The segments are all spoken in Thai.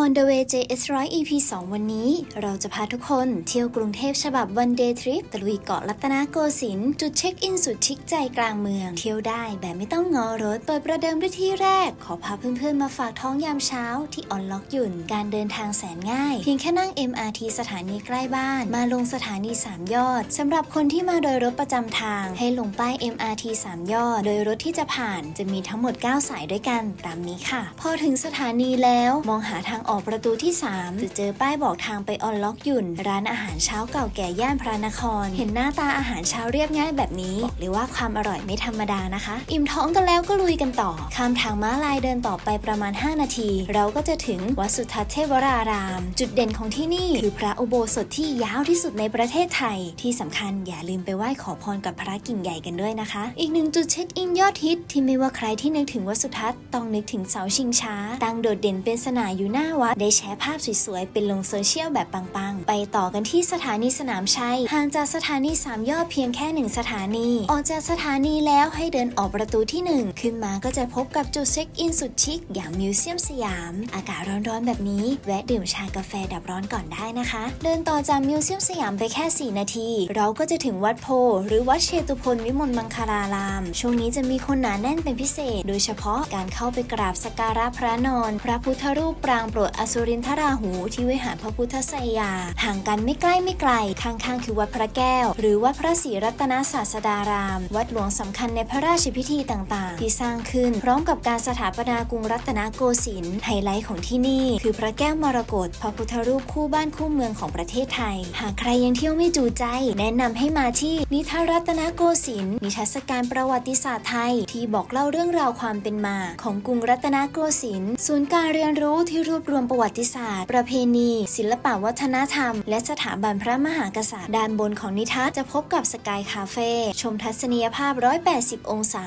On the way JS 100 EP 2 วันนี้ เราจะพาทุกคนเที่ยวกรุงเทพฉบับ One Day Trip ตะลุยเกาะรัตนโกสินทร์จุดเช็คอินสุดชิคใจกลางเมือง เที่ยวได้แบบไม่ต้องงอรถ เปิดประเดิมด้วยที่แรก ขอพาเพื่อนๆ มาฝากท้องยามเช้าที่ออนล็อกหยุ่น การเดินทางแสนง่าย เพียงแค่นั่ง MRT สถานีใกล้บ้าน มาลงสถานี 3 ยอดสำหรับคนที่มาโดยรถประจำทาง ให้ลงป้าย MRT 3 ยอด โดยรถที่จะผ่านจะมีทั้งหมด 9 สายด้วยกัน ตามนี้ค่ะ พอถึงสถานีแล้วมองหาทางออกประตูที่ 3 จะเจอป้ายบอกทางไปออนล็อกยุ่น ร้านอาหารเช้าเก่าแก่ย่านพระนคร เห็นหน้าตาอาหารเช้าเรียบง่ายแบบนี้บอกเลยว่าความอร่อยไม่ธรรมดานะคะ อิ่มท้องกันแล้วก็ลุยกันต่อ ข้ามทางม้าลายเดินต่อไปประมาณ 5 นาที เราก็จะถึงวัดสุทัศน์เทวราราม จุดเด่นของที่นี่คือพระอุโบสถที่ยาวที่สุดในประเทศไทย ที่สำคัญอย่าลืมไปไหว้ขอพรกับพระกิ่งใหญ่กันด้วยนะคะ อีกหนึ่งจุดเช็คอินยอดฮิตที่ไม่ว่าใครที่นึกถึงวัดสุทัศน์ต้องนึกถึงเสาชิงช้า ตั้งโดดเด่นเป็นสนาอยู่หน้าวัดได้แชร์ภาพสวยๆเป็นลงโซเชียลแบบปังๆ ไปต่อกันที่สถานีสนามชัยห่างจากสถานี3ยอดเพียงแค่หนึ่งสถานี ออกจากสถานีแล้วให้เดินออกประตูที่ 1 ขึ้นมาก็จะพบกับจุดเช็คอินสุดชิคอย่างมิวเซียมสยาม อากาศร้อนๆแบบนี้ แวะดื่มชากาแฟดับร้อนก่อนได้นะคะ เดินต่อจากมิวเซียมสยามไปแค่ 4 นาที เราก็จะถึงวัดโพ หรือวัดเชตุพนวิมลมังคลาราม ช่วงนี้จะมีคนหนาแน่นเป็นพิเศษ โดยเฉพาะการเข้าไปกราบสักการะพระนอน พระพุทธรูปปรางโปรดอสุรินทราหูที่วิหารพระพุทธไสยา ห่างกันไม่ใกล้ไม่ไกล ข้างๆ คือวัดพระแก้ว หรือวัดพระศรีรัตนศาสดาราม วัดหลวงสำคัญในพระราชพิธีต่างๆ ที่สร้างขึ้น พร้อมกับการสถาปนากรุงรัตนโกสินทร์ไฮไลท์ของที่นี่ คือพระแก้วมรกตพระพุทธรูปคู่บ้านคู่เมืองของประเทศไทย หากใครยังเที่ยวไม่จูใจ แนะนำให้มาที่นิทรรัตนโกสินทร์นิทรรศการประวัติศาสตร์ไทย ที่บอกเล่าเรื่องราวความเป็นมา ของกรุงรัตนโกสินทร์ศูนย์การเรียนรู้ที่รวบรวมประวัติศาสตร์ ประเพณี ศิลปวัฒนธรรม และสถาบันพระมหากษัตริย์ ด้านบนของนิทัศจะพบกับสกายคาเฟ่ชมทัศนียภาพ 180 องศา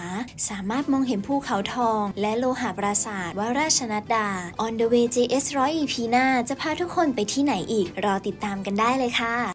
สามารถมองเห็นภูเขาทอง และโลหะปราสาทวราชนัดดา On the way JS 100 EP หน้าจะพาทุกคนไปที่ไหนอีก รอติดตามกันได้เลยค่ะ